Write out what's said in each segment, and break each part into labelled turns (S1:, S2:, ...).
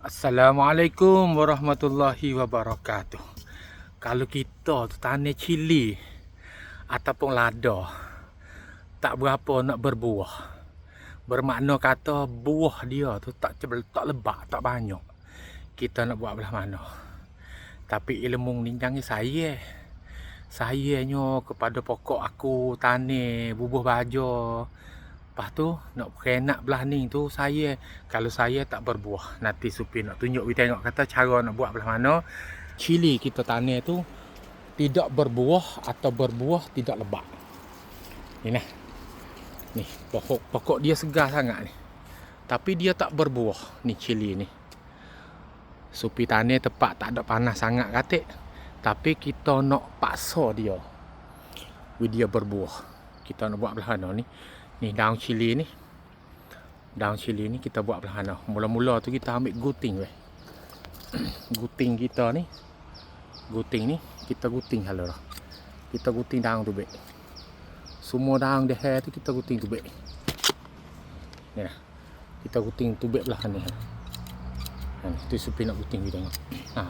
S1: Assalamualaikum warahmatullahi wabarakatuh. Kalau kita tu tanah cili ataupun lada tak berapa nak berbuah. Bermakna kata buah dia tu tak cebel, tak lebak, tak banyak. Kita nak buat belah mana. Tapi ilmu ni jangan saya. Sayanya kepada pokok aku tanah bubuh baja Lepas tu nak kenak belah ni tu saya kalau saya tak berbuah. Nanti Supi nak tunjuk kita tengok kata cara nak buat belah mana. Cili kita tanam tu tidak berbuah atau berbuah tidak lebat. Ni nah. Ni pokok pokok dia segar sangat ni. Tapi dia tak berbuah ni cili ni. Supi tanam tepat tak ada panas sangat katik. Tapi kita nak paksa dia. Dia berbuah. Kita nak buat belah mana ni. Ni daun cili ni. Daun cili ni kita buat belah mana. Mula-mula tu kita ambil guting weh. guting kita ni. Guting ni kita guting halau dah. Kita guting daun tu bek. Semua daun dia hair tu kita guting tu bek. Ni lah. Kita guting tu bek belah ni. Ha, tu supi nak guting kita tengok. Ha,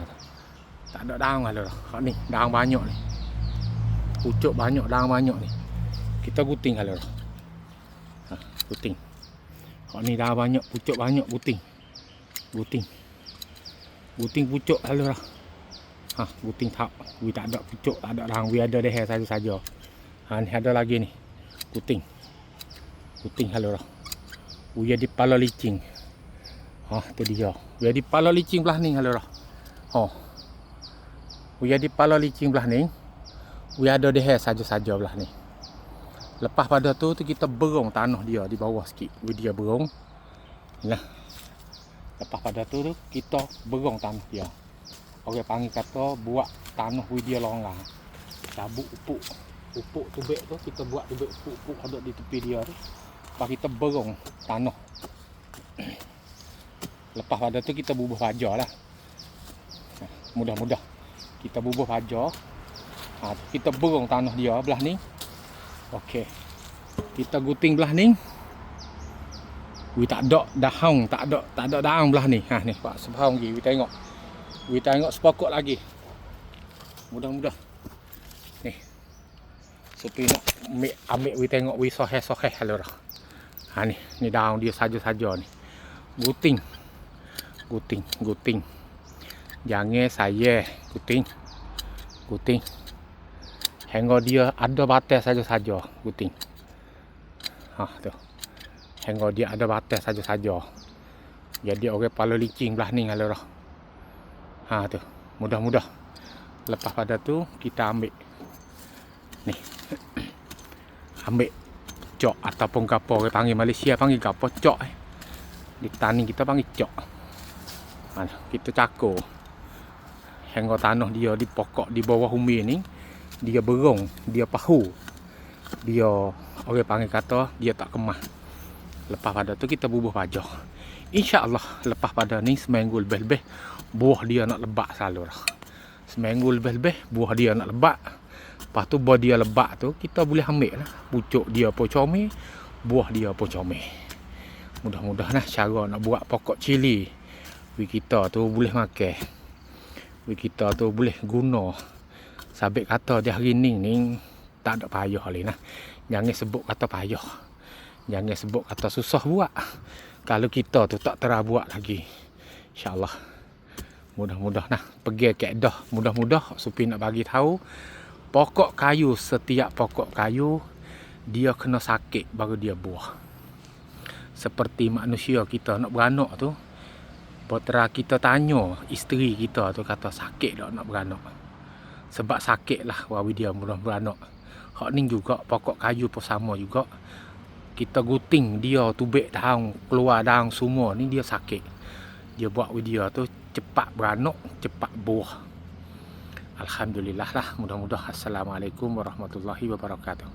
S1: tak ada daun halau dah. Ha, ni daun banyak ni. Pucuk banyak, daun banyak ni. Kita guting halau dah ha, puting. Kau ni dah banyak pucuk banyak puting. Puting. Puting pucuk lalu lah. Ha puting tak we tak ada pucuk tak ada dah we ada deh saja saja. Ha ni ada lagi ni. Puting. Puting lalu lah. We di pala licing ha tu dia. We di pala licing belah ni lalu lah. Ha. We di pala licing belah ni. We ada deh saja saja belah ni Lepas pada tu tu kita berong tanah dia di bawah sikit. Dia berong. Nah. Lepas pada tu tu kita berong tanah dia. Orang panggil kata buat tanah dia longgar. Cabut upuk. Upuk tubek tu kita buat tubek upuk-upuk ada di tepi dia tu. Lepas kita berong tanah. Lepas pada tu kita bubuh baja lah. Mudah-mudah. Kita bubuh baja. Ha, kita berong tanah dia belah ni. Okey. Kita guting belah ni. We tak ada daun, tak ada tak ada daun belah ni. Ha ni Pak sebahang lagi we tengok. We tengok sepokok lagi. Mudah-mudah. Ni. Supi nak ambil, ambil we tengok we sohe-sohe halau dah. Ha ni, ni daun dia saja-saja ni. Guting. Guting, guting. Jangan saya guting. Guting hingga dia ada batas saja-saja guting. Ha tu. Hingga dia ada batas saja-saja. Jadi orang pala licing belah ni kalau dah. Ha tu. Mudah-mudah. Lepas pada tu kita ambil ni. ambil cok ataupun gapo orang panggil Malaysia panggil gapo cok eh. Di tani kita panggil cok. Ha, kita cakor. Hingga tanah dia di pokok di bawah umi ni dia berong, dia pahu. Dia orang panggil kata dia tak kemah. Lepas pada tu kita bubuh pajak. InsyaAllah lepas pada ni seminggu lebih-lebih buah dia nak lebak selalu dah. Seminggu lebih-lebih buah dia nak lebak. Lepas tu buah dia lebak tu kita boleh ambil lah. Pucuk dia pun comel, buah dia pun comel. Mudah-mudahan lah cara nak buat pokok cili. Kita tu boleh makan. Kita tu boleh guna Sabit kata dia hari ni ni tak ada payah lagi nah. Jangan sebut kata payah. Jangan sebut kata susah buat. Kalau kita tu tak terah buat lagi. InsyaAllah. Mudah-mudah nah. Pergi ke dah. Mudah-mudah Supi nak bagi tahu. Pokok kayu, setiap pokok kayu, dia kena sakit baru dia buah. Seperti manusia kita nak beranak tu. Putera kita tanya isteri kita tu kata sakit tak nak beranak sebab sakit lah wawi dia murah beranak hak ni juga pokok kayu pun sama juga. Kita guting dia tubik daun keluar daun semua ni dia sakit. Dia buat video tu cepat beranak cepat buah. Alhamdulillah lah mudah-mudahan Assalamualaikum warahmatullahi wabarakatuh